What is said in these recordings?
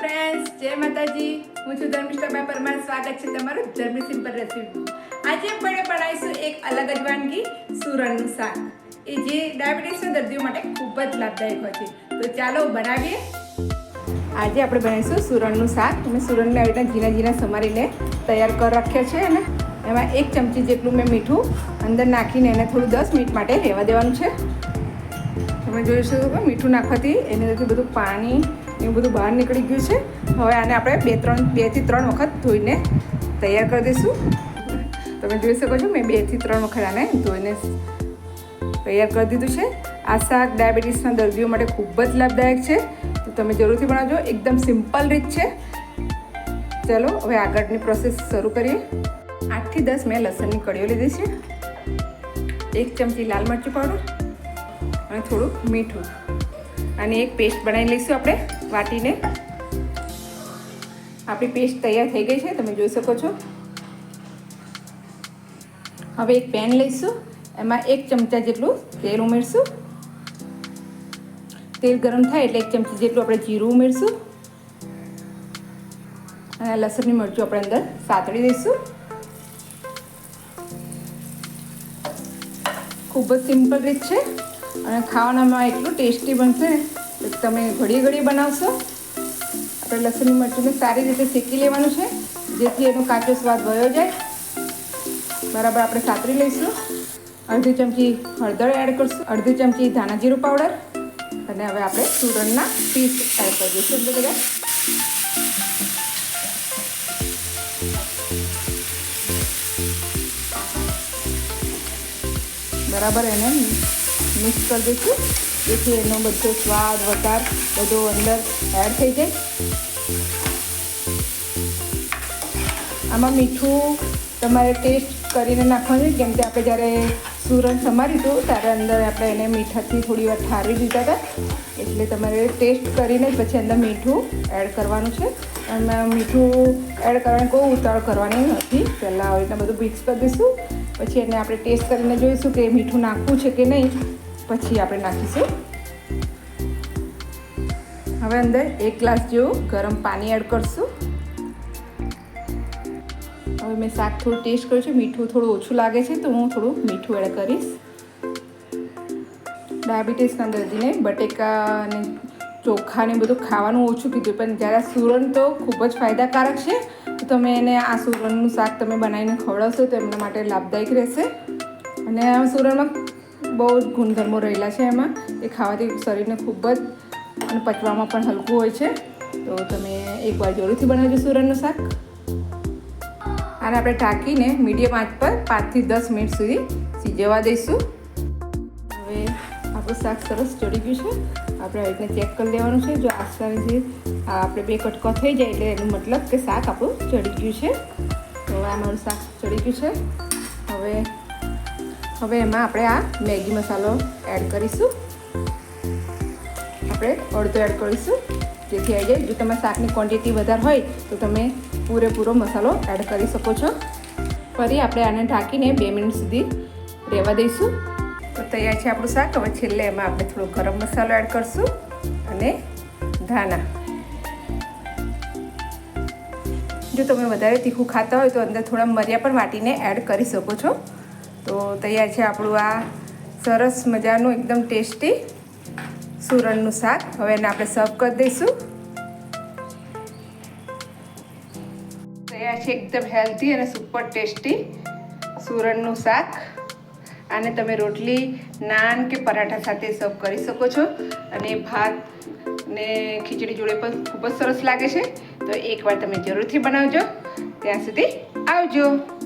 Friends જય માતાજી. હું છું ધર્મિષ્ઠા પરમાર. સ્વાગત છે તમારું ધર્મી સિમ્પલ રેસીપી આજે આપણે બનાવીશું એક અલગ જ વાનગી, સુરણનું શાક. એ જે ડાયાબિટીસના દર્દીઓ માટે ખૂબ જ લાભદાયક હોય છે. તો ચાલો બનાવીએ. આજે આપણે બનાવીશું સુરણનું શાક. મેં સુરણને આવી રીતના ઝીણા ઝીણા સમારીને તૈયાર કરી રાખ્યા છે અને એમાં એક ચમચી જેટલું મેં મીઠું અંદર નાખીને એને થોડું દસ મિનિટ માટે રહેવા દેવાનું છે. તમે જોઈ શકો છો મીઠું નાખવાથી એની અંદરથી બધું પાણી એવું બધું બહાર નીકળી ગયું છે. હવે આને આપણે બે, ત્રણ બેથી ત્રણ વખત ધોઈને તૈયાર કરી દઈશું. તમે જોઈ શકો છો મેં બેથી ત્રણ વખત આને ધોઈને તૈયાર કરી દીધું છે. આ શાક ડાયાબિટીસના દર્દીઓ માટે ખૂબ જ લાભદાયક છે. તો તમે જરૂરથી બનાવજો. એકદમ સિમ્પલ રીત છે. ચાલો, હવે આગળની પ્રોસેસ શરૂ કરીએ. આઠથી દસ મેં લસણની કળીઓ લીધી છે. એક ચમચી લાલ મરચું પાવડર અને થોડુંક મીઠું. અને એક પેસ્ટ બનાવી લઈશું આપણે વાટીને. આપણી પેસ્ટ તૈયાર થઈ ગઈ છે, તમે જોઈ શકો છો. હવે એક પેન લઈશું, એમાં એક ચમચા જેટલું તેલ ઉમેરશું. તેલ ગરમ થાય એટલે એક ચમચી જેટલું આપણે જીરું ઉમેરશું. અને લસણની મરચું આપણે અંદર સાતળી દઈશું. ખૂબ જ સિમ્પલ રીત છે. અને ખાવાનામાં એટલું ટેસ્ટી બનશે કે તમે ઘડી ઘડી બનાવશો. આપણે લસણની મરચુંને સારી રીતે શેકી લેવાનું છે, જેથી એનો કાચો સ્વાદ વયો જાય. બરાબર આપણે સાતરી લઈશું. અડધી ચમચી હળદર એડ કરશું. અડધી ચમચી ધાણા જીરું પાવડર. અને હવે આપણે સુરણના પીસ એડ કરી દઈશું બધા. બરાબર એને મિક્સ કરી દઈશું. જેથી એનો બધો સ્વાદ, વઘાર બધો અંદર એડ થઈ જાય. આમાં મીઠું તમારે ટેસ્ટ કરીને નાખવાનું કેમ કે આપણે જ્યારે સુરણ સમારીશું ત્યારે અંદર આપણે એને મીઠાથી થોડી વાર ઠારી દીધા હતા. એટલે તમારે ટેસ્ટ કરીને પછી અંદર મીઠું એડ કરવાનું છે. અને મીઠું એડ કરવાની કોઈ ઉતાવળ કરવાની નથી. પહેલાં આવી રીતના બધું મિક્સ કરી દઈશું. પછી એને આપણે ટેસ્ટ કરીને જોઈશું કે મીઠું નાખવું છે કે નહીં. પછી આપણે નાખીશું. હવે અંદર એક ગ્લાસ જેવું ગરમ પાણી એડ કરશું. હવે મેં શાક થોડું ટેસ્ટ કર્યું છે, મીઠું થોડું ઓછું લાગે છે, તો હું થોડું મીઠું એડ કરીશ. ડાયાબિટીસના દર્દીને બટેકા અને ચોખા ને બધું ખાવાનું ઓછું કીધું, પણ જ્યારે સુરણ તો ખૂબ જ ફાયદાકારક છે, તો તમે એને આ સુરણનું શાક તમે બનાવીને ખવડાવશો તો એમના માટે લાભદાયક રહેશે. અને સુરણમાં બહુ જ ગુણધર્મો રહેલા છે એમાં. એ ખાવાથી શરીરને ખૂબ જ અને પચવામાં પણ હલકું હોય છે. તો તમે એકવાર જરૂરથી બનાવજો સુરણનું શાક. આને આપણે ઢાંકીને મીડિયમ આંચ પર પાંચથી દસ મિનિટ સુધી સીજવા દઈશું. હવે આપણું શાક સરસ ચડી ગયું છે. આપણે આવી રીતને ચેક કરી લેવાનું છે. જો આસપાસથી આપણે બે કટકો થઈ જાય એટલે એનો મતલબ કે શાક આપણું ચડી ગયું છે. તો આ મારું શાક ચડી ગયું છે. હવે હવે એમાં આપણે આ મેગી મસાલો એડ કરીશું. આપણે અડધો એડ કરીશું. જેથી આવી જાય જો તમારે શાકની ક્વોન્ટિટી વધારે હોય, તો તમે પૂરેપૂરો મસાલો એડ કરી શકો છો. ફરી આપણે આને ઢાંકીને બે મિનિટ સુધી રહેવા દઈશું. તો તૈયાર છે આપણું શાક. હવે છેલ્લે એમાં આપણે થોડો ગરમ મસાલો એડ કરશું અને ધાણા. જો તમે વધારે તીખું ખાતા હોય તો અંદર થોડા મરિયા પણ વાટીને એડ કરી શકો છો. તો તૈયાર છે આપણું આ સરસ મજાનું એકદમ ટેસ્ટી સુરણનું શાક. હવે એને આપણે સર્વ કરી દઈશું. તૈયાર છે એકદમ હેલ્ધી અને સુપર ટેસ્ટી સુરણનું શાક. આને તમે રોટલી, નાન કે પરાઠા સાથે સર્વ કરી શકો છો. અને ભાત ને ખીચડી જોડે પણ ખૂબ જ સરસ લાગે છે. તો એકવાર તમે જરૂરથી બનાવજો. ત્યાં સુધી આવજો.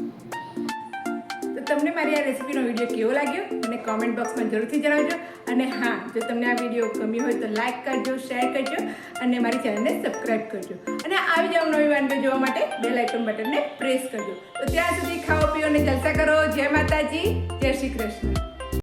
તમને મારી આ રેસીપીનો વીડિયો કેવો લાગ્યો મને કોમેન્ટ બોક્સમાં જરૂરથી જણાવજો. અને હા, જો તમને આ વીડિયો ગમ્યો હોય તો લાઈક કરજો શેર કરજો અને મારી ચેનલને સબસ્ક્રાઈબ કરજો. અને આવી જાવ નવી વાનગીઓ જોવા માટે બેલ આઇકન બટનને પ્રેસ કરજો. તો ત્યાં સુધી ખાઓ, પીઓ અને જલસા કરો. જય માતાજી, જય શ્રી કૃષ્ણ.